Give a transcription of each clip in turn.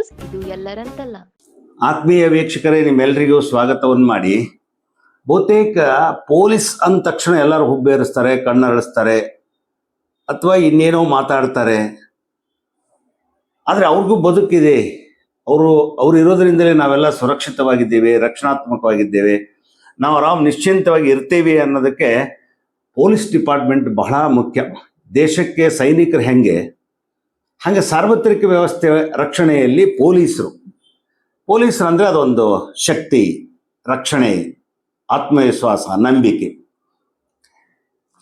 News, ಇದು ಎಲ್ಲರಂತಲ್ಲ. ಆತ್ಮೀಯ ವೀಕ್ಷಕರೇ ನಿಮ್ಮೆಲ್ಲರಿಗೂ ಸ್ವಾಗತವನ್ನು ಮಾಡಿ. ಬಹುತೇಕ ಪೊಲೀಸ್ ಅಂದ ತಕ್ಷಣ ಎಲ್ಲರೂ ಹುಬ್ಬೇರಿಸ್ತಾರೆ ಕಣ್ಣರಳಿಸ್ತಾರೆ ಅಥವಾ ಇನ್ನೇನೋ ಮಾತಾಡ್ತಾರೆ. ಆದರೆ ಅವ್ರಿಗೂ ಬದುಕಿದೆ. ಅವರು ಅವರು ಇರೋದರಿಂದಲೇ ನಾವೆಲ್ಲ ಸುರಕ್ಷಿತವಾಗಿದ್ದೇವೆ, ರಕ್ಷಣಾತ್ಮಕವಾಗಿದ್ದೇವೆ. ನಾವು ಆರಾಮ್ ನಿಶ್ಚಿಂತವಾಗಿ ಇರ್ತೇವೆ ಅನ್ನೋದಕ್ಕೆ ಪೊಲೀಸ್ ಡಿಪಾರ್ಟ್ಮೆಂಟ್ ಬಹಳ ಮುಖ್ಯ. ದೇಶಕ್ಕೆ ಸೈನಿಕರು ಹೆಂಗೆ? ಹಾಗೆ ಸಾರ್ವತ್ರಿಕ ವ್ಯವಸ್ಥೆ ರಕ್ಷಣೆಯಲ್ಲಿ ಪೊಲೀಸರು. ಪೊಲೀಸರು ಅಂದರೆ ಅದೊಂದು ಶಕ್ತಿ, ರಕ್ಷಣೆ, ಆತ್ಮವಿಶ್ವಾಸ, ನಂಬಿಕೆ.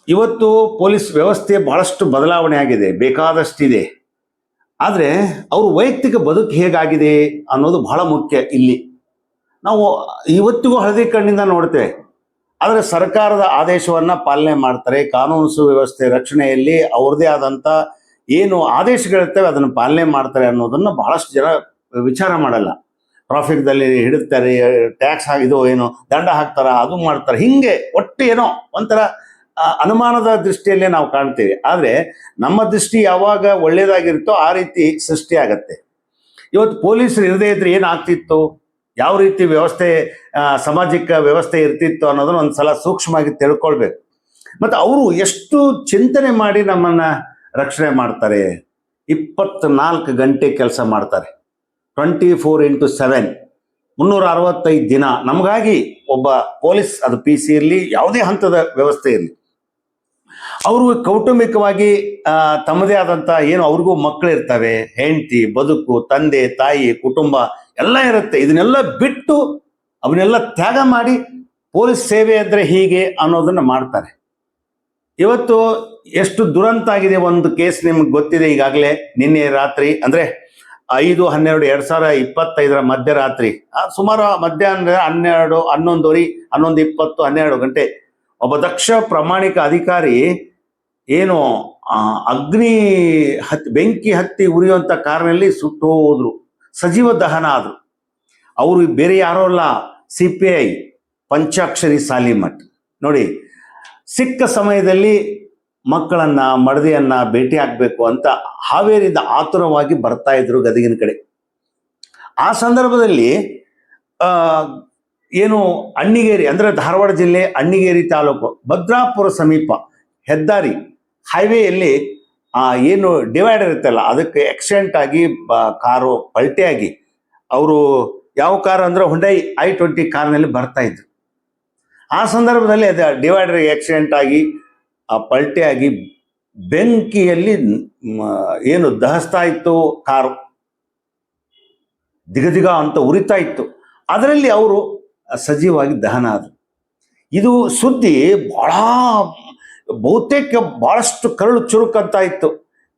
ಇವತ್ತು ಪೊಲೀಸ್ ವ್ಯವಸ್ಥೆ ಭಾಳಷ್ಟು ಬದಲಾವಣೆ ಆಗಿದೆ, ಬೇಕಾದಷ್ಟಿದೆ. ಆದರೆ ಅವ್ರ ವೈಯಕ್ತಿಕ ಬದುಕು ಹೇಗಾಗಿದೆ ಅನ್ನೋದು ಬಹಳ ಮುಖ್ಯ ಇಲ್ಲಿ. ನಾವು ಇವತ್ತಿಗೂ ಹಳದಿ ಕಣ್ಣಿಂದ ನೋಡ್ತೇವೆ. ಆದರೆ ಸರ್ಕಾರದ ಆದೇಶವನ್ನು ಪಾಲನೆ ಮಾಡ್ತಾರೆ, ಕಾನೂನು ಸುವ್ಯವಸ್ಥೆ, ರಕ್ಷಣೆಯಲ್ಲಿ ಅವ್ರದ್ದೇ ಆದಂಥ ಏನು ಆದೇಶಗಳಿರ್ತವೆ, ಅದನ್ನು ಪಾಲನೆ ಮಾಡ್ತಾರೆ ಅನ್ನೋದನ್ನು ಬಹಳಷ್ಟು ಜನ ವಿಚಾರ ಮಾಡಲ್ಲ. ಟ್ರಾಫಿಕ್ದಲ್ಲಿ ಹಿಡಿತಾರೆ ಟ್ಯಾಕ್ಸ್ ಇದು ಏನು, ದಂಡ ಹಾಕ್ತಾರ, ಅದು ಮಾಡ್ತಾರೆ. ಹಿಂಗೆ ಒಟ್ಟು ಏನೋ ಒಂಥರ ಅನುಮಾನದ ದೃಷ್ಟಿಯಲ್ಲೇ ನಾವು ಕಾಣ್ತೀವಿ. ಆದರೆ ನಮ್ಮ ದೃಷ್ಟಿ ಯಾವಾಗ ಒಳ್ಳೇದಾಗಿರುತ್ತೋ ಆ ರೀತಿ ಸೃಷ್ಟಿ ಆಗತ್ತೆ. ಇವತ್ತು ಪೊಲೀಸರು ಇರದೇ ಇದ್ರೆ ಏನಾಗ್ತಿತ್ತು? ಯಾವ ರೀತಿ ವ್ಯವಸ್ಥೆ ಸಾಮಾಜಿಕ ವ್ಯವಸ್ಥೆ ಇರ್ತಿತ್ತು ಅನ್ನೋದನ್ನ ಒಂದ್ಸಲ ಸೂಕ್ಷ್ಮವಾಗಿ ತಿಳ್ಕೊಳ್ಬೇಕು. ಮತ್ತು ಅವರು ಎಷ್ಟು ಚಿಂತನೆ ಮಾಡಿ ನಮ್ಮನ್ನ ರಕ್ಷಣೆ ಮಾಡ್ತಾರೆ. ಇಪ್ಪತ್ನಾಲ್ಕು ಗಂಟೆ ಕೆಲಸ ಮಾಡ್ತಾರೆ. Twenty four into seven. ಮುನ್ನೂರ ಅರವತ್ತೈದು ದಿನ. ನಮಗಾಗಿ ಒಬ್ಬ ಪೊಲೀಸ್, ಅದು ಪಿ ಸಿ ಇರಲಿ, ಯಾವುದೇ ಹಂತದ ವ್ಯವಸ್ಥೆ ಇರಲಿ. ಅವರು ಕೌಟುಂಬಿಕವಾಗಿ ತಮ್ಮದೇ ಆದಂಥ ಏನು ಅವ್ರಿಗೂ ಮಕ್ಕಳು ಇರ್ತವೆ. ಹೆಂಡತಿ, ಬದುಕು, ತಂದೆ, ತಾಯಿ, ಕುಟುಂಬ ಎಲ್ಲ ಇರುತ್ತೆ. ಇದನ್ನೆಲ್ಲ ಬಿಟ್ಟು ಅವನ್ನೆಲ್ಲ ತ್ಯಾಗ ಮಾಡಿ ಪೊಲೀಸ್ ಸೇವೆ ಅಂದರೆ ಹೀಗೆ ಅನ್ನೋದನ್ನು ಮಾಡ್ತಾರೆ. ಇವತ್ತು ಎಷ್ಟು ದುರಂತ ಆಗಿದೆ ಒಂದು ಕೇಸ್ ನಿಮ್ಗೆ ಗೊತ್ತಿದೆ ಈಗಾಗಲೇ ನಿನ್ನೆ ರಾತ್ರಿ, ಅಂದ್ರೆ ಐದು ಹನ್ನೆರಡು ಎರಡು ಸಾವಿರ ಇಪ್ಪತ್ತೈದರ ಮಧ್ಯರಾತ್ರಿ ಸುಮಾರು ಮಧ್ಯಾಹ್ನ ಹನ್ನೆರಡು, ಹನ್ನೊಂದುವರೆ, ಹನ್ನೊಂದು ಇಪ್ಪತ್ತು, ಹನ್ನೆರಡು ಗಂಟೆ ಒಬ್ಬ ದಕ್ಷ ಪ್ರಾಮಾಣಿಕ ಅಧಿಕಾರಿ ಏನು ಅಗ್ನಿ ಹತ್, ಬೆಂಕಿ ಹತ್ತಿ ಉರಿಯುವಂಥ ಕಾರಿನಲ್ಲಿ ಸುಟ್ಟು ಹೋದ್ರು. ಸಜೀವ ದಹನ ಆದರು. ಅವರು ಬೇರೆ ಯಾರೋ ಅಲ್ಲ, C P I, Panchakshari Salimath. ನೋಡಿ, ಸಿಕ್ಕ ಸಮಯದಲ್ಲಿ ಮಕ್ಕಳನ್ನ, ಮಡದಿಯನ್ನ ಭೇಟಿ ಆಗ್ಬೇಕು ಅಂತ ಹಾವೇರಿಯಿಂದ ಆತುರವಾಗಿ ಬರ್ತಾ ಇದ್ರು ಗದಗಿನ ಕಡೆ. ಆ ಸಂದರ್ಭದಲ್ಲಿ ಏನು ಅಣ್ಣಿಗೇರಿ, ಅಂದ್ರೆ ಧಾರವಾಡ ಜಿಲ್ಲೆ ಅಣ್ಣಿಗೇರಿ ತಾಲೂಕು, ಭದ್ರಾಪುರ ಸಮೀಪ, ಹೆದ್ದಾರಿ, ಹೈವೇಯಲ್ಲಿ ಏನು ಡಿವೈಡರ್ ಇರುತ್ತಲ್ಲ ಅದಕ್ಕೆ ಆಕ್ಸಿಡೆಂಟ್ ಆಗಿ ಕಾರು ಪಲ್ಟಿಯಾಗಿ, ಅವರು ಯಾವ ಕಾರ್ ಅಂದ್ರೆ ಹುಂಡೈ ಐ ಟ್ವೆಂಟಿ ಕಾರ್ನಲ್ಲಿ ಬರ್ತಾ ಇದ್ರು. ಆ ಸಂದರ್ಭದಲ್ಲಿ ಅದು ಡಿವೈಡರ್ ಆಕ್ಸಿಡೆಂಟ್ ಆಗಿ ಆ ಪಲ್ಟಿಯಾಗಿ ಬೆಂಕಿಯಲ್ಲಿ ಏನು ದಹಿಸ್ತಾ ಇತ್ತು ಕಾರು. ದಿಗದಿಗ ಅಂತ ಉರಿತಾ ಇತ್ತು. ಅದರಲ್ಲಿ ಅವರು ಸಜೀವವಾಗಿ ದಹನ ಆದರು. ಇದು ಸುದ್ದಿ ಬಹಳ ಬಹುತೇಕ ಬಹಳಷ್ಟು ಕರಳು ಚುರುಕಂತ ಇತ್ತು.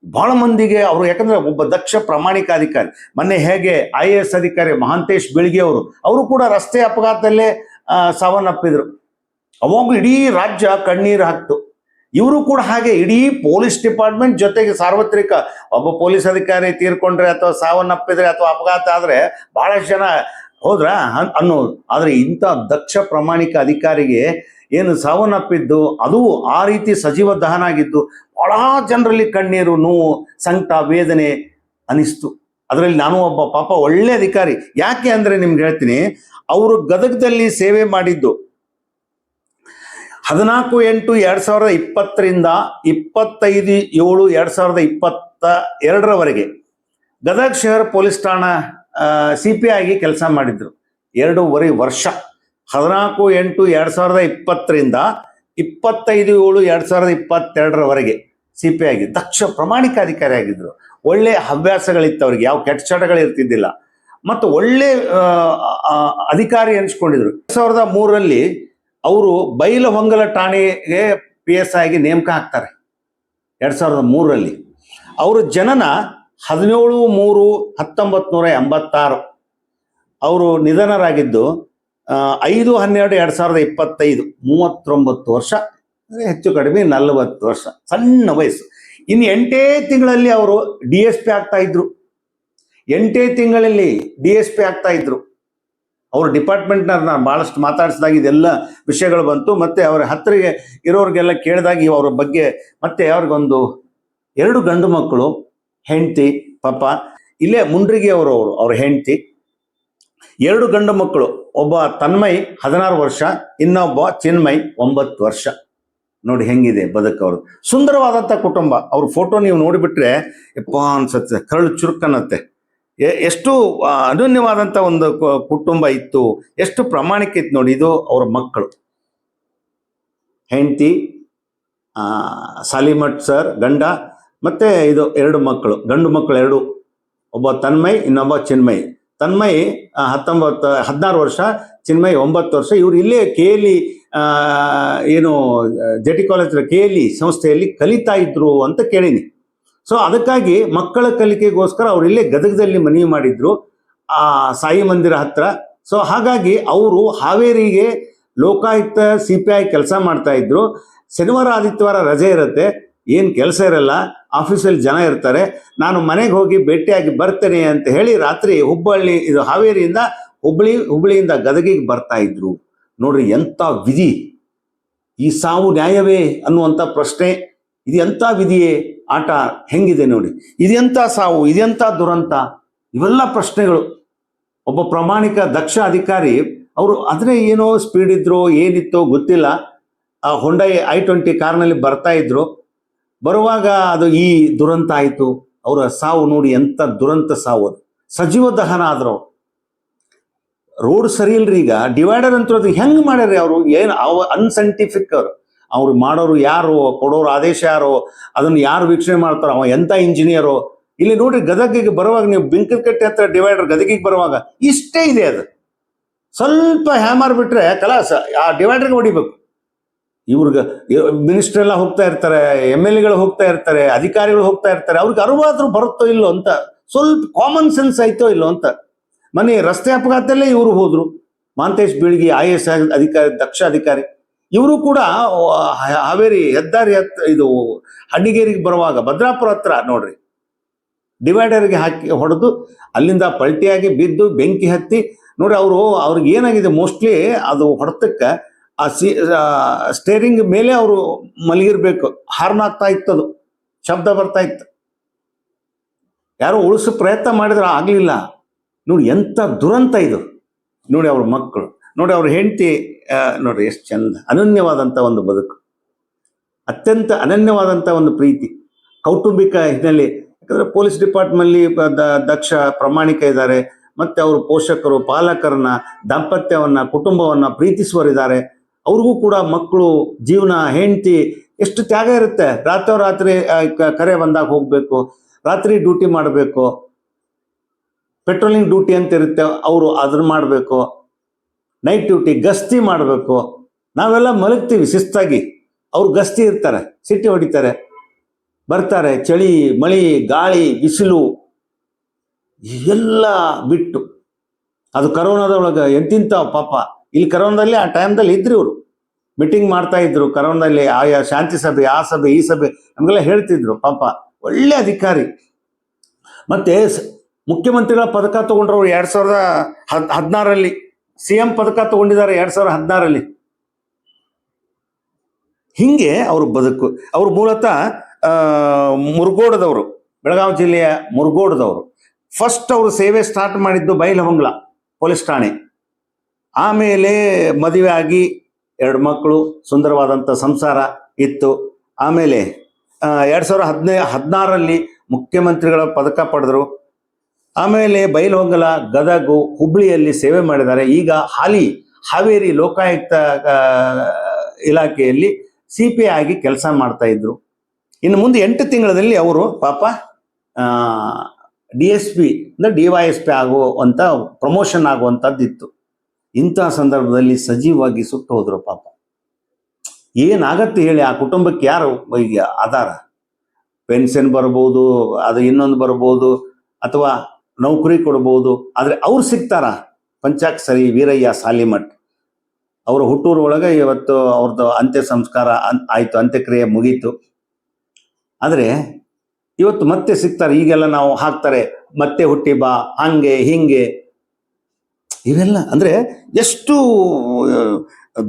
ಬಹಳ ಮಂದಿಗೆ ಅವರು ಯಾಕಂದ್ರೆ ಒಬ್ಬ ದಕ್ಷ ಪ್ರಾಮಾಣಿಕ ಅಧಿಕಾರಿ, ಮೊನ್ನೆ ಹೇಗೆ ಐ ಎ ಎಸ್ ಅಧಿಕಾರಿ ಮಹಾಂತೇಶ್ ಬೆಳಗ್ಗೆ ಅವರು ಅವರು ಕೂಡ ರಸ್ತೆ ಅಪಘಾತದಲ್ಲೇ ಸಾವನ್ನಪ್ಪಿದ್ರು. ಅವಾಗ ಇಡೀ ರಾಜ್ಯ ಕಣ್ಣೀರು ಹಾಕ್ತು. ಇವರು ಕೂಡ ಹಾಗೆ ಇಡೀ ಪೊಲೀಸ್ ಡಿಪಾರ್ಟ್ಮೆಂಟ್ ಜೊತೆಗೆ ಸಾರ್ವತ್ರಿಕ, ಒಬ್ಬ ಪೊಲೀಸ್ ಅಧಿಕಾರಿ ತೀರ್ಕೊಂಡ್ರೆ ಅಥವಾ ಸಾವನ್ನಪ್ಪಿದ್ರೆ ಅಥವಾ ಅಪಘಾತ ಆದ್ರೆ ಬಹಳಷ್ಟು ಜನ ಹೋದ್ರ ಅನ್- ಅನ್ನೋದು. ಆದ್ರೆ ಇಂಥ ದಕ್ಷ ಪ್ರಾಮಾಣಿಕ ಅಧಿಕಾರಿಗೆ ಏನು ಸಾವನ್ನಪ್ಪಿದ್ದು, ಅದು ಆ ರೀತಿ ಸಜೀವ ದಹನ ಆಗಿದ್ದು, ಬಹಳ ಜನರಲ್ಲಿ ಕಣ್ಣೀರು, ನೋವು, ಸಂಕಟ, ವೇದನೆ ಅನಿಸ್ತು. ಅದರಲ್ಲಿ ನಾನು ಒಬ್ಬ ಪಾಪ ಒಳ್ಳೆ ಅಧಿಕಾರಿ. ಯಾಕೆ ಅಂದ್ರೆ ನಿಮ್ಗೆ ಹೇಳ್ತೀನಿ, ಅವರು ಗದಗದಲ್ಲಿ ಸೇವೆ ಮಾಡಿದ್ದು ಹದಿನಾಲ್ಕು ಎಂಟು ಎರಡು ಸಾವಿರದ ಇಪ್ಪತ್ತರಿಂದ ಇಪ್ಪತ್ತೈದು ಏಳು ಎರಡು ಸಾವಿರದ ಇಪ್ಪತ್ತ ಎರಡರವರೆಗೆ ಗದಗ ಶಹರ್ ಪೊಲೀಸ್ ಠಾಣಾ ಸಿ ಪಿ ಆಗಿ ಕೆಲಸ ಮಾಡಿದ್ರು. ಎರಡೂವರೆ ವರ್ಷ. ಹದಿನಾಲ್ಕು ಎಂಟು ಎರಡು ಸಾವಿರದ ಇಪ್ಪತ್ತರಿಂದ ಇಪ್ಪತ್ತೈದು ಏಳು ಎರಡು ಸಾವಿರದ ಇಪ್ಪತ್ತೆರಡರವರೆಗೆ ಸಿ ಪಿ ಆಗಿ ದಕ್ಷ ಪ್ರಾಮಾಣಿಕ ಅಧಿಕಾರಿ ಆಗಿದ್ದರು ಒಳ್ಳೆ ಹವ್ಯಾಸಗಳಿತ್ತು ಅವ್ರಿಗೆ. ಯಾವ ಕೆಟ್ಟ ಚಟಗಳು ಇರ್ತಿದ್ದಿಲ್ಲ. ಮತ್ತು ಒಳ್ಳೆ ಅಧಿಕಾರಿ ಅನಿಸ್ಕೊಂಡಿದ್ರು ಎರಡು ಸಾವಿರದ ಮೂರರಲ್ಲಿ ಅವರು ಬೈಲಹೊಂಗಲ ಠಾಣೆಗೆ ಪಿ ಎಸ್ ಐಗೆ ನೇಮಕ ಆಗ್ತಾರೆ. ಎರಡು ಸಾವಿರದ ಮೂರರಲ್ಲಿ. ಅವರ ಜನನ ಹದಿನೇಳು ಮೂರು ಹತ್ತೊಂಬತ್ತು ನೂರ ಎಂಬತ್ತಾರು. ಅವರು ನಿಧನರಾಗಿದ್ದು ಐದು ಹನ್ನೆರಡು ಎರಡು ಸಾವಿರದ ಇಪ್ಪತ್ತೈದು, ಮೂವತ್ತೊಂಬತ್ತು ವರ್ಷ ಹೆಚ್ಚು ಕಡಿಮೆ ನಲವತ್ತು ವರ್ಷ, ಸಣ್ಣ ವಯಸ್ಸು. ಇನ್ನು ಎಂಟೇ ತಿಂಗಳಲ್ಲಿ ಅವರು ಡಿ ಎಸ್ ಪಿ ಆಗ್ತಾ ಇದ್ರು. ಎಂಟೇ ತಿಂಗಳಲ್ಲಿ ಡಿ ಎಸ್ ಪಿ ಆಗ್ತಾ ಇದ್ರು. ಅವ್ರ ಡಿಪಾರ್ಟ್ಮೆಂಟ್ನ ನಾನು ಭಾಳಷ್ಟು ಮಾತಾಡಿಸಿದಾಗ ಇದೆಲ್ಲ ವಿಷಯಗಳು ಬಂತು. ಮತ್ತು ಅವರ ಹತ್ತಿರ ಇರೋರಿಗೆಲ್ಲ ಕೇಳಿದಾಗ ಅವರ ಬಗ್ಗೆ ಮತ್ತೆ ಅವ್ರಿಗೊಂದು ಎರಡು ಗಂಡು ಮಕ್ಕಳು, ಹೆಂಡತಿ, ಪಾಪ. ಇಲ್ಲೇ ಮುಂಡ್ರಿಗೆ ಅವರು ಅವರು, ಅವ್ರ ಹೆಂಡತಿ. ಎರಡು ಗಂಡು ಮಕ್ಕಳು, ಒಬ್ಬ ತನ್ಮಯ್ ಹದಿನಾರು ವರ್ಷ, ಇನ್ನೊಬ್ಬ ಚಿನ್ಮಯ್ ಒಂಬತ್ತು ವರ್ಷ. ನೋಡಿ ಹೆಂಗಿದೆ ಬದುಕವರು ಸುಂದರವಾದಂಥ ಕುಟುಂಬ. ಅವ್ರ ಫೋಟೋ ನೀವು ನೋಡಿಬಿಟ್ರೆ ಯಪ್ಪ ಅನ್ಸತ್ತೆ, ಕರಳು ಚುರುಕನ್ನತ್ತೆ ಎಷ್ಟು ಅನನ್ಯವಾದಂಥ ಒಂದು ಕುಟುಂಬ ಇತ್ತು, ಎಷ್ಟು ಪ್ರಾಮಾಣಿಕ ಇತ್ತು ನೋಡಿ, ಇದು ಅವ್ರ ಮಕ್ಕಳು. ಹೆಂಡತಿ ಸಾಲಿಮಠ್ ಸರ್, ಗಂಡ, ಮತ್ತೆ ಇದು ಎರಡು ಮಕ್ಕಳು, ಗಂಡು ಮಕ್ಕಳು ಎರಡು, ಒಬ್ಬ ತನ್ಮಯ್, ಇನ್ನೊಬ್ಬ ಚಿನ್ಮಯ್. ತನ್ಮಯ್ ಹತ್ತೊಂಬತ್ತು, ಹದಿನಾರು ವರ್ಷ, ಚಿನ್ಮಯ್ ಒಂಬತ್ತು ವರ್ಷ, ಇವರು ಇಲ್ಲೇ ಕೇಲಿ ಏನು ಜೆ ಕಾಲೇಜ್ ಕೇಲಿ ಸಂಸ್ಥೆಯಲ್ಲಿ ಕಲಿತಾ ಇದ್ರು ಅಂತ ಕೇಳೀನಿ. ಸೊ ಅದಕ್ಕಾಗಿ ಮಕ್ಕಳ ಕಲಿಕೆಗೋಸ್ಕರ ಅವರು ಇಲ್ಲೇ ಗದಗದಲ್ಲಿ ಮನವಿ ಮಾಡಿದ್ರು, ಆ ಸಾಯಿ ಮಂದಿರ ಹತ್ರ. ಸೊ ಹಾಗಾಗಿ ಅವರು ಹಾವೇರಿಗೆ ಲೋಕಾಯುಕ್ತ ಸಿ ಪಿ ಐ ಕೆಲಸ ಮಾಡ್ತಾ ಇದ್ರು. ಶನಿವಾರ, ಆದಿತ್ಯವಾರ ರಜೆ ಇರುತ್ತೆ. ಏನು ಕೆಲಸ ಇರಲ್ಲ, ಆಫೀಸಲ್ಲಿ ಜನ ಇರ್ತಾರೆ. ನಾನು ಮನೆಗೆ ಹೋಗಿ ಭೇಟಿಯಾಗಿ ಬರ್ತೇನೆ ಅಂತ ಹೇಳಿ ರಾತ್ರಿ ಹುಬ್ಬಳ್ಳಿ, ಇದು ಹಾವೇರಿಯಿಂದ ಹುಬ್ಬಳ್ಳಿ ಹುಬ್ಬಳ್ಳಿಯಿಂದ ಗದಗಿಗೆ ಬರ್ತಾ ಇದ್ರು. ನೋಡ್ರಿ ಎಂಥ ವಿಧಿ. ಈ ಸಾವು ನ್ಯಾಯವೇ ಅನ್ನುವಂಥ ಪ್ರಶ್ನೆ. ಇದು ಎಂಥ ವಿಧಿಯೇ? ಆಟ ಹೆಂಗಿದೆ ನೋಡಿ. ಇದೆಂಥ ಸಾವು ಇದೆಂಥ ದುರಂತ? ಇವೆಲ್ಲ ಪ್ರಶ್ನೆಗಳು. ಒಬ್ಬ ಪ್ರಾಮಾಣಿಕ ದಕ್ಷ ಅಧಿಕಾರಿ, ಅವರು ಅದನ್ನೇ ಏನೋ ಸ್ಪೀಡ್ ಇದ್ರು, ಏನಿತ್ತೋ ಗೊತ್ತಿಲ್ಲ. ಆ ಹೊಂಡೈ ಐ ಟ್ವೆಂಟಿ ಕಾರ್ನಲ್ಲಿ ಬರ್ತಾ ಇದ್ರು. ಬರುವಾಗ ಅದು ಈ ದುರಂತ ಆಯಿತು. ಅವರ ಸಾವು ನೋಡಿ ಎಂಥ ದುರಂತ ಸಾವು ಅದು. ಸಜೀವ ದಹನ ಆದ್ರು ರೋಡ್ ಸರಿ ಇಲ್ರಿ ಈಗ. ಡಿವೈಡರ್ ಅಂತ ಅದು ಹೆಂಗ್ ಮಾಡ್ಯಾರ ಅವರು? ಏನು ಅವ ಅನ್ಸೈಂಟಿಫಿಕ್ ಅವರು. ಅವ್ರು ಮಾಡೋರು ಯಾರು, ಕೊಡೋರು ಆದೇಶ ಯಾರು, ಅದನ್ನು ಯಾರು ವೀಕ್ಷಣೆ ಮಾಡ್ತಾರೋ, ಅವ ಎಂಥ ಇಂಜಿನಿಯರು ಇಲ್ಲಿ ನೋಡ್ರಿ ಗದಗಿಗೆ ಬರುವಾಗ ನೀವು ಬಿಂಕದಕಟ್ಟೆ ಹತ್ರ ಡಿವೈಡರ್ ಗದಗಿಗೆ ಬರುವಾಗ ಇಷ್ಟೇ ಇದೆ ಅದು. ಸ್ವಲ್ಪ ಹ್ಯಾಮರ್ ಬಿಟ್ರೆ ಕಲಾಸ, ಆ ಡಿವೈಡರ್ಗೆ ಹೊಡಿಬೇಕು. ಇವ್ರಿಗೆ ಮಿನಿಸ್ಟರ್ ಎಲ್ಲ ಹೋಗ್ತಾ ಇರ್ತಾರೆ ಎಂ ಎಲ್ ಎಗಳು ಹೋಗ್ತಾ ಇರ್ತಾರೆ, ಅಧಿಕಾರಿಗಳು ಹೋಗ್ತಾ ಇರ್ತಾರೆ, ಅವ್ರಿಗೆ ಅರಿವಾದ್ರೂ ಬರುತ್ತೋ ಇಲ್ಲೋ ಅಂತ, ಸ್ವಲ್ಪ ಕಾಮನ್ ಸೆನ್ಸ್ ಆಯ್ತೋ ಇಲ್ಲೋ ಅಂತ. ಮನೆ ರಸ್ತೆ ಅಪಘಾತದಲ್ಲೇ ಇವರು ಹೋದ್ರು. ಮಾಂತೇಶ್ ಬೀಳ್ಗಿ ಐ ಎಸ್ ಅಧಿಕಾರಿ, ದಕ್ಷ ಅಧಿಕಾರಿ. ಇವರು ಕೂಡ ಹಾವೇರಿ ಹೆದ್ದಾರಿ ಇದು ಹಣ್ಣಿಗೇರಿಗೆ ಬರುವಾಗ ಭದ್ರಾಪುರ ಹತ್ರ ನೋಡ್ರಿ. ಡಿವೈಡರ್ಗೆ ಹಾಕಿ ಹೊಡೆದು ಅಲ್ಲಿಂದ ಪಲ್ಟಿಯಾಗಿ ಬಿದ್ದು ಬೆಂಕಿ ಹತ್ತಿ, ನೋಡಿ ಅವರು, ಅವ್ರಿಗೆ ಏನಾಗಿದೆ ಮೋಸ್ಟ್ಲಿ ಅದು ಹೊಡೆತಕ್ಕೆ, ಆ ಸಿ ಸ್ಟೇರಿಂಗ್ ಮೇಲೆ ಅವರು ಮಲಗಿರ್ಬೇಕು. ಹಾರ್ನ್ ಆಗ್ತಾ ಇತ್ತು ಅದು ಶಬ್ದ ಬರ್ತಾ ಇತ್ತು. ಯಾರು ಉಳಿಸೋ ಪ್ರಯತ್ನ ಮಾಡಿದ್ರೆ ಆಗಲಿಲ್ಲ. ನೋಡಿ ಎಂಥ ದುರಂತ ಇದು. ನೋಡಿ ಅವ್ರ ಮಕ್ಕಳು. ನೋಡಿ ಅವ್ರ ಹೆಂಡತಿ ನೋಡ್ರಿ ಎಷ್ಟು ಚಂದ ಅನನ್ಯವಾದಂಥ ಒಂದು ಬದುಕು. ಅತ್ಯಂತ ಅನನ್ಯವಾದಂಥ ಒಂದು ಪ್ರೀತಿ. ಕೌಟುಂಬಿಕ ಹಿನ್ನೆಲೆ, ಯಾಕಂದರೆ ಪೊಲೀಸ್ ಡಿಪಾರ್ಟ್ಮೆಂಟ್ಲಿ ದಕ್ಷ, ಪ್ರಾಮಾಣಿಕ ಇದ್ದಾರೆ, ಮತ್ತು ಅವರು ಪೋಷಕರು, ಪಾಲಕರನ್ನ, ದಾಂಪತ್ಯವನ್ನು, ಕುಟುಂಬವನ್ನ ಪ್ರೀತಿಸುವರಿದ್ದಾರೆ ಅವ್ರಿಗೂ ಕೂಡ ಮಕ್ಕಳು, ಜೀವನ, ಹೆಂಡತಿ, ಎಷ್ಟು ತ್ಯಾಗ ಇರುತ್ತೆ. ರಾತ್ರೋರಾತ್ರಿ ರಾತ್ರಿ ಕರೆ ಬಂದಾಗ ಹೋಗಬೇಕು, ರಾತ್ರಿ ಡ್ಯೂಟಿ ಮಾಡಬೇಕು, ಪೆಟ್ರೋಲಿಂಗ್ ಡ್ಯೂಟಿ ಅಂತ ಇರುತ್ತೆ, ಅವರು ಅದನ್ನ ಮಾಡಬೇಕು. ನೈಟ್ ಡ್ಯೂಟಿ ಗಸ್ತಿ ಮಾಡಬೇಕು. ನಾವೆಲ್ಲ ಮಲಗ್ತೀವಿ ಶಿಸ್ತಾಗಿ. ಅವ್ರು ಗಸ್ತಿ ಇರ್ತಾರೆ, ಸಿಟ್ಟಿ ಹೊಡಿತಾರೆ. ಬರ್ತಾರೆ, ಚಳಿ, ಮಳಿ, ಗಾಳಿ, ಬಿಸಿಲು, ಎಲ್ಲ ಬಿಟ್ಟು. ಅದು ಕರೋನಾದೊಳಗೆ ಎಂತಿಂತ ಪಾಪ. ಇಲ್ಲಿ ಕರೋನಾದಲ್ಲಿ ಆ ಟೈಮ್ದಲ್ಲಿ ಇದ್ರು ಇವರು. ಮೀಟಿಂಗ್ ಮಾಡ್ತಾ ಇದ್ರು, ಕರೋನಾದಲ್ಲಿ ಆಯಾ ಶಾಂತಿ ಸಭೆ, ಆ ಸಭೆ, ಈ ಸಭೆ, ನಮಗೆಲ್ಲ ಹೇಳ್ತಿದ್ರು ಪಾಪ. ಒಳ್ಳೆ ಅಧಿಕಾರಿ. ಮತ್ತೆ ಮುಖ್ಯಮಂತ್ರಿಗಳ ಪದಕ ತಗೊಂಡ್ರವ್ರು ಎರಡು ಸಾವಿರದ ಹದ್ ಹದಿನಾರರಲ್ಲಿ ಸಿ ಎಂ ಪದಕ ತಗೊಂಡಿದ್ದಾರೆ ಎರಡ್ ಸಾವಿರದ ಹದಿನಾರಲ್ಲಿ ಹಿಂಗೆ ಅವರು ಬದುಕು, ಅವರು ಮೂಲತಃ ಮುರುಗೋಡದವರು, ಬೆಳಗಾವಿ ಜಿಲ್ಲೆಯ ಮುರುಗೋಡದವರು. ಫಸ್ಟ್ ಅವರು ಸೇವೆ ಸ್ಟಾರ್ಟ್ ಮಾಡಿದ್ದು ಬೈಲಹೊಂಗ್ಲ ಪೊಲೀಸ್ ಠಾಣೆ. ಆಮೇಲೆ ಮದುವೆ ಆಗಿ ಎರಡು ಮಕ್ಕಳು ಸುಂದರವಾದಂಥ ಸಂಸಾರ ಇತ್ತು. ಆಮೇಲೆ ಎರಡು ಸಾವಿರದ ಹದಿನೈ, ಹದಿನಾರರಲ್ಲಿ ಮುಖ್ಯಮಂತ್ರಿಗಳ ಪದಕ ಪಡೆದರು. ಆಮೇಲೆ ಬೈಲಹೊಂಗಲ, ಗದಗು, ಹುಬ್ಳಿಯಲ್ಲಿ ಸೇವೆ ಮಾಡಿದ್ದಾರೆ. ಈಗ ಹಾಲಿ, ಹಾವೇರಿ ಲೋಕಾಯುಕ್ತ ಇಲಾಖೆಯಲ್ಲಿ ಸಿ ಪಿ ಆಗಿ ಕೆಲಸ ಮಾಡ್ತಾ ಇದ್ರು. ಇನ್ನು ಮುಂದೆ ಎಂಟು ತಿಂಗಳಲ್ಲಿ ಅವರು ಪಾಪ ಡಿ ಎಸ್ ಪಿ ಅಂದರೆ ಡಿ ವೈ ಎಸ್ ಪಿ ಆಗುವಂಥ ಪ್ರಮೋಷನ್ ಆಗುವಂಥದ್ದು ಇತ್ತು. ಇಂತಹ ಸಂದರ್ಭದಲ್ಲಿ ಸಜೀವವಾಗಿ ಸುಟ್ಟು ಹೋದ್ರು ಪಾಪ. ಏನಾಗತ್ತೆ ಹೇಳಿ ಆ ಕುಟುಂಬಕ್ಕೆ ಯಾರು ಆಧಾರ? ಪೆನ್ಷನ್ ಬರ್ಬೋದು, ಅದು ಇನ್ನೊಂದು ಬರ್ಬೋದು, ಅಥವಾ ನೌಕರಿ ಕೊಡ್ಬೋದು, ಆದರೆ ಅವ್ರು ಸಿಗ್ತಾರ. ಪಂಚಾಕ್ಷರಿ ವೀರಯ್ಯ ಸಾಲಿಮಠ್. ಅವರ ಹುಟ್ಟೂರು ಒಳಗೆ ಇವತ್ತು ಅವ್ರದ್ದು ಅಂತ್ಯ ಸಂಸ್ಕಾರ ಅನ್- ಆಯಿತು, ಅಂತ್ಯಕ್ರಿಯೆ ಮುಗೀತು. ಆದರೆ ಇವತ್ತು ಮತ್ತೆ ಸಿಗ್ತಾರೆ, ಈಗೆಲ್ಲ ನಾವು ಹಾಕ್ತಾರೆ, ಮತ್ತೆ ಹುಟ್ಟಿ ಬಾ, ಹಂಗೆ, ಹಿಂಗೆ. ಇವೆಲ್ಲ, ಅಂದರೆ ಎಷ್ಟು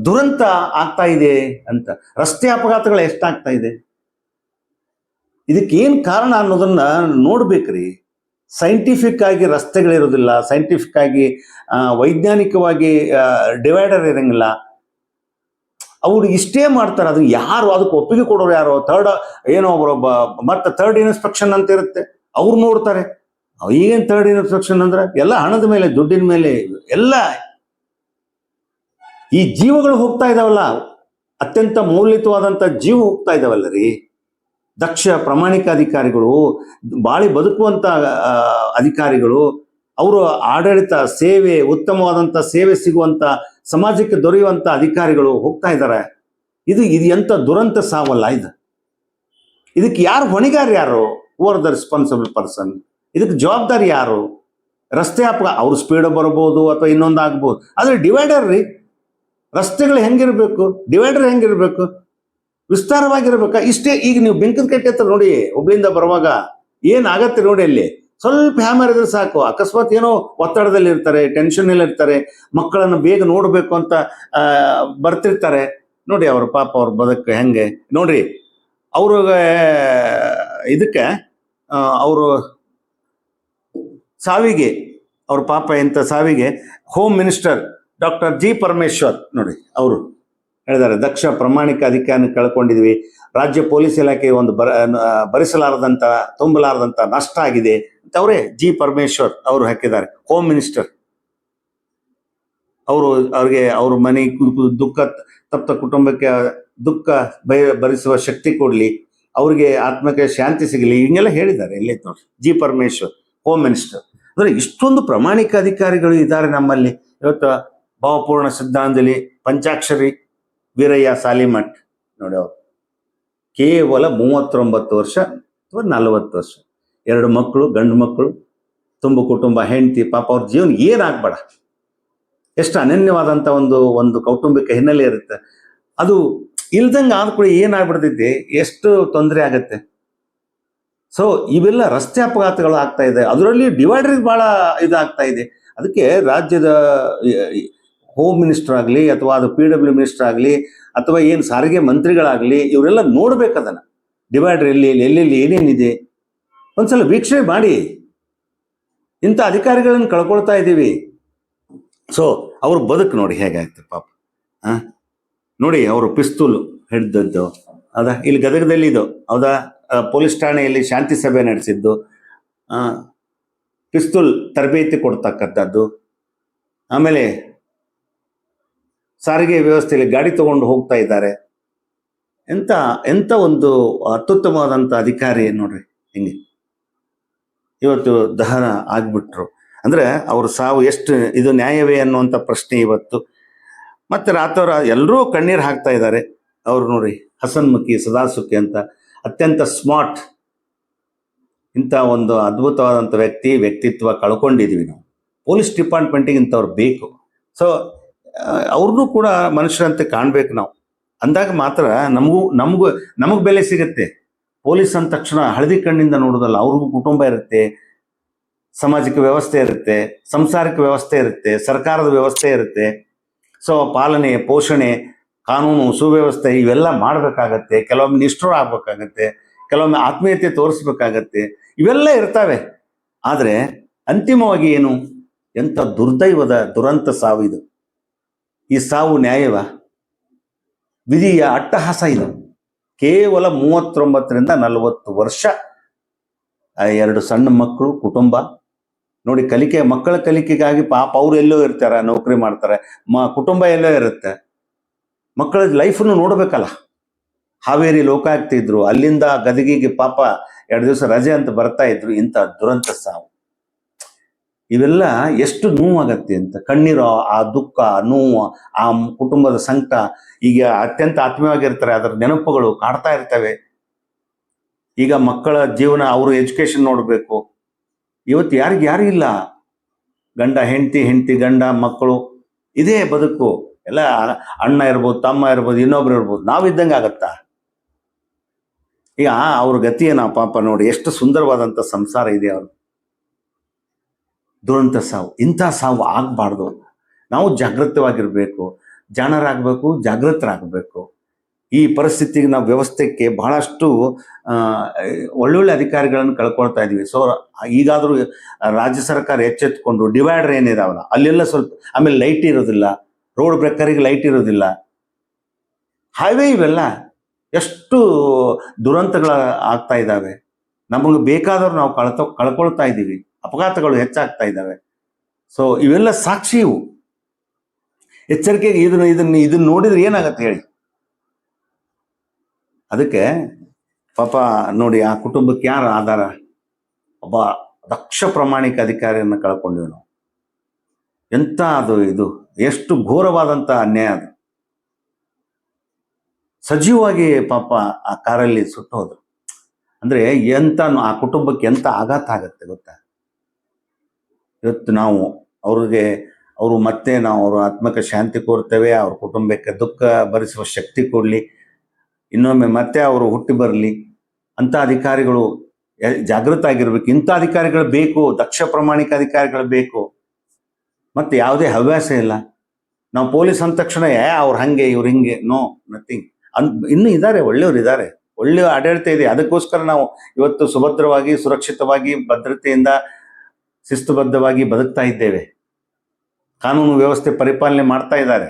ದುರಂತ ಆಗ್ತಾ ಇದೆ ಅಂತ. ರಸ್ತೆ ಅಪಘಾತಗಳು ಎಷ್ಟಾಗ್ತಾ ಇದೆ? ಇದಕ್ಕೇನು ಕಾರಣ ಅನ್ನೋದನ್ನ ನೋಡ್ಬೇಕ್ರಿ. ಸೈಂಟಿಫಿಕ್ ಆಗಿ ರಸ್ತೆಗಳಿರೋದಿಲ್ಲ ಸೈಂಟಿಫಿಕ್ ಆಗಿ ವೈಜ್ಞಾನಿಕವಾಗಿ ಡಿವೈಡರ್ ಇರಂಗಿಲ್ಲ. ಅವ್ರು ಇಷ್ಟೇ ಮಾಡ್ತಾರೆ ಅದನ್ನ ಯಾರು, ಅದಕ್ಕೆ ಒಪ್ಪಿಗೆ ಕೊಡೋರು ಯಾರು? ಥರ್ಡ್ ಏನೋ ಒಬ್ಬರೊಬ್ಬ ಮತ್ತೆ ಥರ್ಡ್ ಇನ್ಸ್ಪೆಕ್ಷನ್ ಅಂತ ಇರುತ್ತೆ. ಅವ್ರು ನೋಡ್ತಾರೆ. ಈಗೇನು ಥರ್ಡ್ ಇನ್ಸ್ಪೆಕ್ಷನ್ ಅಂದ್ರೆ, ಎಲ್ಲ ಹಣದ ಮೇಲೆ, ದುಡ್ಡಿನ ಮೇಲೆ, ಎಲ್ಲ. ಈ ಜೀವಗಳು ಹೋಗ್ತಾ ಇದಾವಲ್ಲ, ಅತ್ಯಂತ ಮೌಲ್ಯಯುತವಾದಂಥ ಜೀವ ಹೋಗ್ತಾ ಇದಾವಲ್ಲ ರೀ. ದಕ್ಷ ಪ್ರಾಮಾಣಿಕ ಅಧಿಕಾರಿಗಳು, ಬಾಳಿ ಬದುಕುವಂತ ಅಧಿಕಾರಿಗಳು, ಅವರು ಆಡಳಿತ ಸೇವೆ, ಉತ್ತಮವಾದಂತ ಸೇವೆ ಸಿಗುವಂತ, ಸಮಾಜಕ್ಕೆ ದೊರೆಯುವಂತ ಅಧಿಕಾರಿಗಳು ಹೋಗ್ತಾ ಇದ್ದಾರೆ. ಇದು ಇದು ಎಂಥ ದುರಂತ ಸಾವಲ್ಲ ಇದು. ಇದಕ್ಕೆ ಯಾರು ಹೊಣೆಗಾರ ಯಾರು? ಓರ್ ದ ರೆಸ್ಪಾನ್ಸಿಬಲ್ ಪರ್ಸನ್ ಇದಕ್ಕೆ ಜವಾಬ್ದಾರಿ ಯಾರು? ರಸ್ತೆ ಅಪ ಅವ್ರ ಸ್ಪೀಡ್ ಬರ್ಬೋದು ಅಥವಾ ಇನ್ನೊಂದು ಆಗ್ಬೋದು ಆದರೆ ಡಿವೈಡರ್ ರೀ. ರಸ್ತೆಗಳು ಹೆಂಗಿರ್ಬೇಕು? ಡಿವೈಡರ್ ಹೆಂಗಿರ್ಬೇಕು? ವಿಸ್ತಾರವಾಗಿರ್ಬೇಕಾ? ಇಷ್ಟೇ ಈಗ ನೀವು ಬೆಂಕದ ಕಟ್ಟೆ ಹತ್ರ ನೋಡಿ, ಹುಬ್ಳಿಯಿಂದ ಬರುವಾಗ ಏನ್ ಆಗತ್ತೆ ನೋಡಿ ಅಲ್ಲಿ. ಸ್ವಲ್ಪ ಹ್ಯಾಮರ್ ಇದ್ರೆ ಸಾಕು. ಅಕಸ್ಮಾತ್ ಏನೋ ಒತ್ತಡದಲ್ಲಿ ಇರ್ತಾರೆ ಟೆನ್ಷನ್ ಅಲ್ಲಿ ಇರ್ತಾರೆ ಮಕ್ಕಳನ್ನು ಬೇಗ ನೋಡಬೇಕು ಅಂತ ಬರ್ತಿರ್ತಾರೆ. ನೋಡಿ ಅವ್ರ ಪಾಪ ಅವ್ರ ಬದುಕು ಹೆಂಗೆ. ನೋಡ್ರಿ ಅವ್ರಿಗೆ ಇದಕ್ಕೆ ಅವರು ಸಾವಿಗೆ, ಅವ್ರ ಪಾಪ ಎಂತ ಸಾವಿಗೆ home minister doctor G Parameshwar, ನೋಡಿ, ಅವರು. ಹೇಳಿದ್ದಾರೆ. ದಕ್ಷ ಪ್ರಾಮಾಣಿಕ ಅಧಿಕಾರಿ ಕಳ್ಕೊಂಡಿದ್ವಿ. ರಾಜ್ಯ ಪೊಲೀಸ್ ಇಲಾಖೆ ಒಂದು ಬರ ಭರಿಸಲಾರದಂತ, ತುಂಬಲಾರದಂತ ನಷ್ಟ ಆಗಿದೆ ಅಂತ ಅವರೇ ಜಿ. ಪರಮೇಶ್ವರ್ ಅವರು ಹಾಕಿದ್ದಾರೆ. ಹೋಮ್ ಮಿನಿಸ್ಟರ್ ಅವರು ಅವ್ರಿಗೆ ಅವ್ರ ಮನೆ ದುಃಖ, ತಪ್ತ ಕುಟುಂಬಕ್ಕೆ ದುಃಖ ಭಯ ಭರಿಸುವ ಶಕ್ತಿ ಕೊಡ್ಲಿ. ಅವ್ರಿಗೆ ಆತ್ಮಕ್ಕೆ ಶಾಂತಿ ಸಿಗಲಿ. ಹಿಂಗೆಲ್ಲ ಹೇಳಿದ್ದಾರೆ ಇಲ್ಲೇ ಜಿ. ಪರಮೇಶ್ವರ್ ಹೋಮ್ ಮಿನಿಸ್ಟರ್ ಅಂದ್ರೆ ಇಷ್ಟೊಂದು ಪ್ರಾಮಾಣಿಕ ಅಧಿಕಾರಿಗಳು ಇದ್ದಾರೆ ನಮ್ಮಲ್ಲಿ. ಇವತ್ತು ಭಾವಪೂರ್ಣ ಶ್ರದ್ಧಾಂಜಲಿ ಪಂಚಾಕ್ಷರಿ ವೀರಯ್ಯ ಸಾಲಿಮಠ್ ನೋಡಿ ಅವ್ರು. ಕೇವಲ ಮೂವತ್ತೊಂಬತ್ತು ವರ್ಷ ಅಥವಾ ನಲವತ್ತು ವರ್ಷ. ಎರಡು ಮಕ್ಕಳು, ಗಂಡು ಮಕ್ಕಳು, ತುಂಬ ಕುಟುಂಬ, ಹೆಂಡತಿ, ಪಾಪ ಅವ್ರ ಜೀವನ ಏನಾಗಬೇಡ. ಎಷ್ಟು ಅನನ್ಯವಾದಂಥ ಒಂದು ಒಂದು ಕೌಟುಂಬಿಕ ಹಿನ್ನೆಲೆ ಇರುತ್ತೆ. ಅದು ಇಲ್ದಂಗೆ ಆದ ಕೂಡ ಏನಾಗ್ಬಿಡ್ತೈತಿ ಎಷ್ಟು ತೊಂದರೆ ಆಗತ್ತೆ? ಸೊ ಇವೆಲ್ಲ ರಸ್ತೆ ಅಪಘಾತಗಳು ಆಗ್ತಾ ಇದೆ. ಅದರಲ್ಲಿ ಡಿವೈಡರ್ ಭಾಳ ಇದಾಗ್ತಾ ಇದೆ. ಅದಕ್ಕೆ ರಾಜ್ಯದ ಹೋಮ್ ಮಿನಿಸ್ಟರ್ ಆಗಲಿ ಅಥವಾ ಅದು ಪಿ ಡಬ್ಲ್ಯೂ ಮಿನಿಸ್ಟರ್ ಆಗಲಿ ಅಥವಾ ಏನು ಸಾರಿಗೆ ಮಂತ್ರಿಗಳಾಗಲಿ ಇವರೆಲ್ಲ ನೋಡ್ಬೇಕು ಅದನ್ನು. ಡಿವೈಡರ್ ಎಲ್ಲಿ ಎಲ್ಲಿ, ಎಲ್ಲೆಲ್ಲಿ, ಏನೇನಿದೆ? ಒಂದ್ಸಲ ವೀಕ್ಷಣೆ ಮಾಡಿ. ಇಂಥ ಅಧಿಕಾರಿಗಳನ್ನು ಕಳ್ಕೊಳ್ತಾ ಇದ್ದೀವಿ ಸೊ ಅವ್ರ ಬದುಕು ನೋಡಿ ಹೇಗಾಯ್ತು ಪಾಪ. ಆ? ನೋಡಿ, ಅವರು ಪಿಸ್ತೂಲ್ ಹಿಡ್ದದ್ದು ಅದ, ಇಲ್ಲಿ ಗದಗದಲ್ಲಿ ಇದು. ಹೌದಾ? ಪೊಲೀಸ್ ಠಾಣೆಯಲ್ಲಿ ಶಾಂತಿ ಸಭೆ ನಡೆಸಿದ್ದು. ಪಿಸ್ತೂಲ್ ತರಬೇತಿ ಕೊಡ್ತಕ್ಕಂಥದ್ದು. ಆಮೇಲೆ ಸಾರಿಗೆ ವ್ಯವಸ್ಥೆಯಲ್ಲಿ ಗಾಡಿ ತಗೊಂಡು ಹೋಗ್ತಾ ಇದ್ದಾರೆ. ಎಂತ ಎಂತ ಒಂದು ಅತ್ಯುತ್ತಮವಾದಂಥ ಅಧಿಕಾರಿ ನೋಡ್ರಿ ಹಿಂಗೆ. ಇವತ್ತು ದಹನ ಆಗ್ಬಿಟ್ರು. ಅಂದ್ರೆ ಅವ್ರ ಸಾವು ಎಷ್ಟು, ಇದು ನ್ಯಾಯವೇ ಅನ್ನುವಂಥ ಪ್ರಶ್ನೆ ಇವತ್ತು. ಮತ್ತೆ ರಾತ್ರ ಎಲ್ಲರೂ ಕಣ್ಣೀರು ಹಾಕ್ತಾ ಇದ್ದಾರೆ. ಅವ್ರು ನೋಡಿ, ಹಸನ್ಮುಖಿ, ಸದಾಸುಖಿ ಅಂತ ಅತ್ಯಂತ ಸ್ಮಾರ್ಟ್ ಇಂಥ ಒಂದು ಅದ್ಭುತವಾದಂಥ ವ್ಯಕ್ತಿ, ವ್ಯಕ್ತಿತ್ವ ಕಳ್ಕೊಂಡಿದ್ವಿ ನಾವು. ಪೊಲೀಸ್ ಡಿಪಾರ್ಟ್ಮೆಂಟಿಗೆ ಇಂಥವ್ರು ಬೇಕು. ಸೊ ಅವ್ರನ್ನೂ ಕೂಡ ಮನುಷ್ಯರಂತೆ ಕಾಣ್ಬೇಕು ನಾವು. ಅಂದಾಗ ಮಾತ್ರ ನಮಗೂ ನಮಗೂ, ನಮಗೆ ಬೆಲೆ ಸಿಗುತ್ತೆ. ಪೊಲೀಸ್ ಅಂದ ತಕ್ಷಣ ಹಳದಿ ಕಣ್ಣಿಂದ ನೋಡೋದಲ್ಲ, ಅವ್ರಿಗೂ ಕುಟುಂಬ ಇರುತ್ತೆ, ಸಾಮಾಜಿಕ ವ್ಯವಸ್ಥೆ ಇರುತ್ತೆ, ಸಂಸಾರಿಕ ವ್ಯವಸ್ಥೆ ಇರುತ್ತೆ, ಸರ್ಕಾರದ ವ್ಯವಸ್ಥೆ ಇರುತ್ತೆ. ಸೊ ಪಾಲನೆ, ಪೋಷಣೆ, ಕಾನೂನು, ಸುವ್ಯವಸ್ಥೆ ಇವೆಲ್ಲ ಮಾಡಬೇಕಾಗತ್ತೆ, ಕೆಲವೊಮ್ಮೆ ನಿಷ್ಠುರ ಆಗ್ಬೇಕಾಗತ್ತೆ, ಕೆಲವೊಮ್ಮೆ ಆತ್ಮೀಯತೆ ತೋರಿಸ್ಬೇಕಾಗತ್ತೆ, ಇವೆಲ್ಲ ಇರ್ತವೆ. ಆದರೆ ಅಂತಿಮವಾಗಿ ಏನು? ಎಂಥ ದುರ್ದೈವದ ದುರಂತ ಸಾವು ಇದು. ಈ ಸಾವು ನ್ಯಾಯವ? ವಿಧಿಯ ಅಟ್ಟಹಾಸ ಇದು. ಕೇವಲ ಮೂವತ್ತೊಂಬತ್ತರಿಂದ ನಲವತ್ತು ವರ್ಷ ಎರಡು ಸಣ್ಣ ಮಕ್ಕಳು, ಕುಟುಂಬ. ನೋಡಿ, ಕಲಿಕೆ, ಮಕ್ಕಳ ಕಲಿಕೆಗಾಗಿ ಪಾಪ ಅವ್ರು ಎಲ್ಲೋ ಇರ್ತಾರೆ, ನೌಕರಿ ಮಾಡ್ತಾರೆ. ಮ, ಕುಟುಂಬ ಎಲ್ಲೋ ಇರುತ್ತೆ. ಮಕ್ಕಳ ಲೈಫನ್ನು ನೋಡಬೇಕಲ್ಲ. ಹಾವೇರಿ ಲೋಕ ಆಗ್ತಿದ್ರು ಅಲ್ಲಿಂದ ಗದಗಿಗೆ ಪಾಪ ಎರಡು ದಿವಸ ರಜೆ ಅಂತ ಬರ್ತಾ ಇದ್ರು ಇಂಥ ದುರಂತ ಸಾವು. ಇವೆಲ್ಲ ಎಷ್ಟು ನೋವಾಗತ್ತೆ ಅಂತ. ಕಣ್ಣೀರೋ, ಆ ದುಃಖ, ನೋವು, ಆ ಕುಟುಂಬದ ಸಂಕಟ, ಈಗ ಅತ್ಯಂತ ಆತ್ಮೀಯವಾಗಿರ್ತಾರೆ, ಅದರ ನೆನಪುಗಳು ಕಾಡ್ತಾ ಇರ್ತವೆ. ಈಗ ಮಕ್ಕಳ ಜೀವನ, ಅವರು ಎಜುಕೇಶನ್ ನೋಡಬೇಕು. ಇವತ್ತು ಯಾರಿಗೆ ಯಾರು ಇಲ್ಲ? ಗಂಡ, ಹೆಂಡತಿ ಹೆಂಡತಿ, ಗಂಡ, ಮಕ್ಕಳು, ಇದೇ ಬದುಕು. ಎಲ್ಲ ಅಣ್ಣ ಇರ್ಬೋದು, ತಮ್ಮ ಇರ್ಬೋದು, ಇನ್ನೊಬ್ರು ಇರ್ಬೋದು ನಾವಿದ್ದಂಗೆ ಆಗತ್ತಾ? ಈಗ ಅವ್ರ ಗತಿ ಪಾಪ ನೋಡಿ, ಎಷ್ಟು ಸುಂದರವಾದಂಥ ಸಂಸಾರ ಇದೆ ಅವ್ರು ದುರಂತ ಸಾವು, ಇಂಥ ಸಾವು ಆಗಬಾರ್ದು. ನಾವು ಜಾಗೃತವಾಗಿರಬೇಕು, ಜಾಣರಾಗಬೇಕು, ಜಾಗೃತರಾಗಬೇಕು. ಈ ಪರಿಸ್ಥಿತಿಗೆ ನಾವು ವ್ಯವಸ್ಥೆಗೆ ಬಹಳಷ್ಟು ಒಳ್ಳೊಳ್ಳೆ ಅಧಿಕಾರಿಗಳನ್ನು ಕಳ್ಕೊಳ್ತಾ ಇದ್ದೀವಿ ಸೊ ಈಗಾದರೂ ರಾಜ್ಯ ಸರ್ಕಾರ ಎಚ್ಚೆತ್ಕೊಂಡು ಡಿವೈಡರ್ ಏನಿದಾವಲ್ಲ, ಅಲ್ಲೆಲ್ಲ ಸ್ವಲ್ಪ, ಆಮೇಲೆ ಲೈಟ್ ಇರೋದಿಲ್ಲ, ರೋಡ್ ಬ್ರೇಕರಿಗೆ ಲೈಟ್ ಇರೋದಿಲ್ಲ. ಹೈವೇ ಇವೆಲ್ಲ ಎಷ್ಟು ದುರಂತಗಳ ಆಗ್ತಾ ಇದ್ದಾವೆ. ನಮಗೆ ಬೇಕಾದವ್ರು ನಾವು ಕಳ್ತ, ಕಳ್ಕೊಳ್ತಾ ಇದ್ದೀವಿ ಅಪಘಾತಗಳು ಹೆಚ್ಚಾಗ್ತಾ ಇದ್ದಾವೆ. ಸೊ ಇವೆಲ್ಲ ಸಾಕ್ಷಿ ಇವು. ಎಚ್ಚರಿಕೆಗೆ ಇದನ್ನ ಇದನ್ನ ಇದನ್ನ ನೋಡಿದ್ರೆ ಏನಾಗತ್ತೆ ಹೇಳಿ? ಅದಕ್ಕೆ ಪಾಪ ನೋಡಿ ಆ ಕುಟುಂಬಕ್ಕೆ ಯಾರು ಆಧಾರ? ಒಬ್ಬ ದಕ್ಷ ಪ್ರಾಮಾಣಿಕ ಅಧಿಕಾರಿಯನ್ನು ಕಳ್ಕೊಂಡ್ವಿ ನಾವು. ಎಂತ ಅದು ಇದು? ಎಷ್ಟು ಘೋರವಾದಂತ ಅನ್ಯಾಯ ಅದು. ಸಜೀವವಾಗಿ ಪಾಪ ಆ ಕಾರಲ್ಲಿ ಸುಟ್ಟೋದು ಅಂದ್ರೆ ಎಂತ ಆ ಕುಟುಂಬಕ್ಕೆ ಎಂತ ಆಘಾತ ಆಗತ್ತೆ ಗೊತ್ತಾ? ಇವತ್ತು ನಾವು ಅವ್ರಿಗೆ, ಅವರು ಮತ್ತೆ ನಾವು ಅವರ ಆತ್ಮಕ ಶಾಂತಿ ಕೋರ್ತೇವೆ, ಅವ್ರ ಕುಟುಂಬಕ್ಕೆ ದುಃಖ ಭರಿಸುವ ಶಕ್ತಿ ಕೊಡಲಿ, ಇನ್ನೊಮ್ಮೆ ಮತ್ತೆ ಅವರು ಹುಟ್ಟಿ ಬರಲಿ, ಅಂಥ ಅಧಿಕಾರಿಗಳು ಜಾಗೃತ ಆಗಿರ್ಬೇಕು. ಇಂಥ ಅಧಿಕಾರಿಗಳು ಬೇಕು, ದಕ್ಷ ಪ್ರಾಮಾಣಿಕ ಅಧಿಕಾರಿಗಳು ಬೇಕು. ಮತ್ತು ಯಾವುದೇ ಹವ್ಯಾಸ ಇಲ್ಲ. ನಾವು ಪೊಲೀಸ್ ಅಂದ ತಕ್ಷಣ, ಏ, ಅವ್ರು ಹಂಗೆ, ಇವ್ರು ಹಿಂಗೆ, ನೋ ನಥಿಂಗ್ ಅನ್, ಇನ್ನೂ ಇದ್ದಾರೆ ಒಳ್ಳೆಯವರು ಇದ್ದಾರೆ ಒಳ್ಳೆಯ ಆಡಳಿತ ಇದೆ. ಅದಕ್ಕೋಸ್ಕರ ನಾವು ಇವತ್ತು ಸುಭದ್ರವಾಗಿ, ಸುರಕ್ಷಿತವಾಗಿ, ಭದ್ರತೆಯಿಂದ ಶಿಸ್ತುಬದ್ಧವಾಗಿ ಬದುಕ್ತಾ ಇದ್ದೇವೆ. ಕಾನೂನು ವ್ಯವಸ್ಥೆ ಪರಿಪಾಲನೆ ಮಾಡ್ತಾ ಇದ್ದಾರೆ.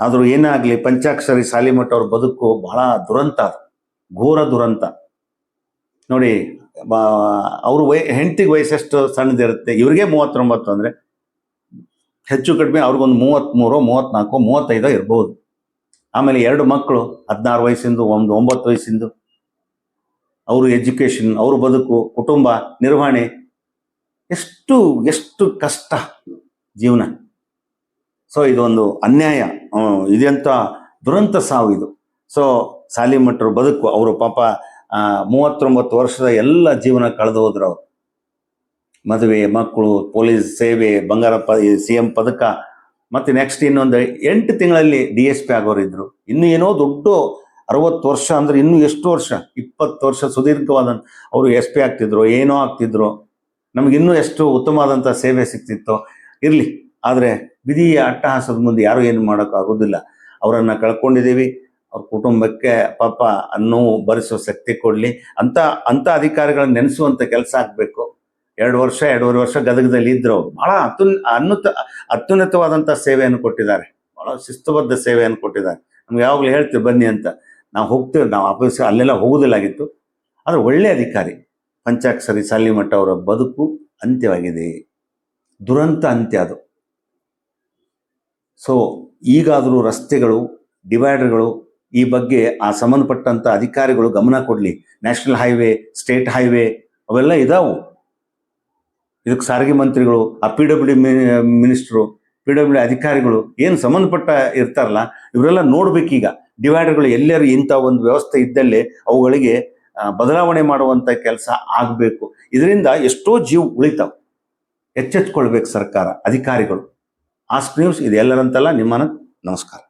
ಆದರೂ ಏನೇ ಆಗಲಿ ಪಂಚಾಕ್ಷರಿ, ಸಾಲಿಮಠ ಅವ್ರ ಬದುಕು ಬಹಳ ದುರಂತ ಘೋರ ದುರಂತ. ನೋಡಿ ಅವರು ವಯ, ಹೆಂಡತಿಗೆ ವಯಸ್ಸೆಷ್ಟು ಸಣ್ಣದಿರುತ್ತೆ, ಇವ್ರಿಗೆ ಮೂವತ್ತೊಂಬತ್ತು ಅಂದರೆ ಹೆಚ್ಚು ಕಡಿಮೆ ಅವ್ರಿಗೊಂದು ಮೂವತ್ತ್ಮೂರು ಮೂವತ್ತ್ನಾಲ್ಕು ಮೂವತ್ತೈದೋ ಇರ್ಬೋದು. ಆಮೇಲೆ ಎರಡು ಮಕ್ಕಳು, ಹದಿನಾರು ವಯಸ್ಸಿಂದು, ಒಂದು ಒಂಬತ್ತು ವಯಸ್ಸಿಂದು. ಅವರು ಎಜುಕೇಷನ್, ಅವ್ರ ಬದುಕು, ಕುಟುಂಬ, ನಿರ್ವಹಣೆ ಎಷ್ಟು ಎಷ್ಟು ಕಷ್ಟ ಜೀವನ. ಸೊ ಇದೊಂದು ಅನ್ಯಾಯ ಇದೆಂಥ ದುರಂತ ಸಾವು ಇದು. ಸೊ ಸಾಲಿಮಠರು ಬದುಕು, ಅವರು ಪಾಪ ಮೂವತ್ತೊಂಬತ್ತು ವರ್ಷದ ಎಲ್ಲ ಜೀವನ ಕಳೆದು ಹೋದ್ರು ಅವರು. ಮದುವೆ, ಮಕ್ಕಳು, ಪೊಲೀಸ್, ಸೇವೆ, ಬಂಗಾರ ಪ ಸಿ ಎಂ ಪದಕ. ಮತ್ತೆ ನೆಕ್ಸ್ಟ್ ಇನ್ನೊಂದು, ಎಂಟು ತಿಂಗಳಲ್ಲಿ ಡಿ ಎಸ್ ಪಿ ಆಗೋರು ಇದ್ರು. ಇನ್ನು ಏನೋ ದೊಡ್ಡ ಅರವತ್ತು ವರ್ಷ ಅಂದ್ರೆ ಇನ್ನೂ ಎಷ್ಟು ವರ್ಷ? ಇಪ್ಪತ್ತು ವರ್ಷ ಸುದೀರ್ಘವಾದ ಅವರು ಎಸ್ ಪಿ ಆಗ್ತಿದ್ರು, ಏನೋ ಆಗ್ತಿದ್ರು. ನಮ್ಗೆ ಇನ್ನೂ ಎಷ್ಟು ಉತ್ತಮವಾದಂಥ ಸೇವೆ ಸಿಗ್ತಿತ್ತು ಇರಲಿ. ಆದರೆ ವಿಧಿಯ ಅಟ್ಟಹಾಸದ ಮುಂದೆ ಯಾರೂ ಏನು ಮಾಡೋಕ್ಕಾಗೋದಿಲ್ಲ ಅವರನ್ನು ಕಳ್ಕೊಂಡಿದ್ದೀವಿ. ಅವ್ರ ಕುಟುಂಬಕ್ಕೆ ಪಾಪ ನೋವು ಭರಿಸೋ ಶಕ್ತಿ ಕೊಡಲಿ. ಅಂತ ಅಂಥ ಅಧಿಕಾರಿಗಳನ್ನ ನೆನೆಸುವಂಥ ಕೆಲಸ ಆಗಬೇಕು. ಎರಡು ವರ್ಷ, ಎರಡೂವರೆ ವರ್ಷ ಗದಗದಲ್ಲಿ ಇದ್ದರು ಭಾಳ ಅತ್ಯುನ್ ಅನ್ನುತ ಅತ್ಯುನ್ನತವಾದಂಥ ಸೇವೆಯನ್ನು ಕೊಟ್ಟಿದ್ದಾರೆ. ಬಹಳ ಶಿಸ್ತುಬದ್ಧ ಸೇವೆಯನ್ನು ಕೊಟ್ಟಿದ್ದಾರೆ. ನಮ್ಗೆ ಯಾವಾಗಲೂ ಹೇಳ್ತೀವಿ, ಬನ್ನಿ ಅಂತ. ನಾವು ಹೋಗ್ತೀವಿ, ನಾವು ಆಫೀಸ್ ಅಲ್ಲೆಲ್ಲ ಹೋಗೋದಿಲ್ಲಾಗಿತ್ತು ಆದರೆ ಒಳ್ಳೆಯ ಅಧಿಕಾರಿ. ಪಂಚಾಕ್ಷರಿ, ಸಾಲಿಮಠ ಅವರ ಬದುಕು ಅಂತ್ಯವಾಗಿದೆ. ದುರಂತ ಅಂತ್ಯ ಅದು. ಸೊ ಈಗಾದರೂ ರಸ್ತೆಗಳು ಡಿವೈಡರ್ಗಳು ಈ ಬಗ್ಗೆ ಆ ಸಂಬಂಧಪಟ್ಟಂಥ ಅಧಿಕಾರಿಗಳು ಗಮನ ಕೊಡಲಿ. ನ್ಯಾಷನಲ್ ಹೈವೇ ಸ್ಟೇಟ್ ಹೈವೇ ಅವೆಲ್ಲ ಇದಾವು. ಇದಕ್ಕೆ ಸಾರಿಗೆ ಮಂತ್ರಿಗಳು, ಆ P W minister P W ಅಧಿಕಾರಿಗಳು ಏನು ಸಂಬಂಧಪಟ್ಟ ಇರ್ತಾರಲ್ಲ, ಇವರೆಲ್ಲ ನೋಡ್ಬೇಕೀಗ. ಡಿವೈಡರ್ಗಳು ಎಲ್ಲರೂ ಇಂಥ ಒಂದು ವ್ಯವಸ್ಥೆ ಇದ್ದಲ್ಲಿ ಅವುಗಳಿಗೆ ಬದಲಾವಣೆ ಮಾಡುವಂತ ಕೆಲಸ ಆಗಬೇಕು. ಇದರಿಂದ ಎಷ್ಟೋ ಜೀವ ಉಳಿತಾವ. ಎಚ್ಚೆತ್ಕೊಳ್ಬೇಕು ಸರ್ಕಾರ, ಅಧಿಕಾರಿಗಳು. ಆಸ್ಕ್ ನ್ಯೂಸ್ ಇದೆಲ್ಲರಂತಲ್ಲ, ನಿಮ್ಮನ ನಮಸ್ಕಾರ.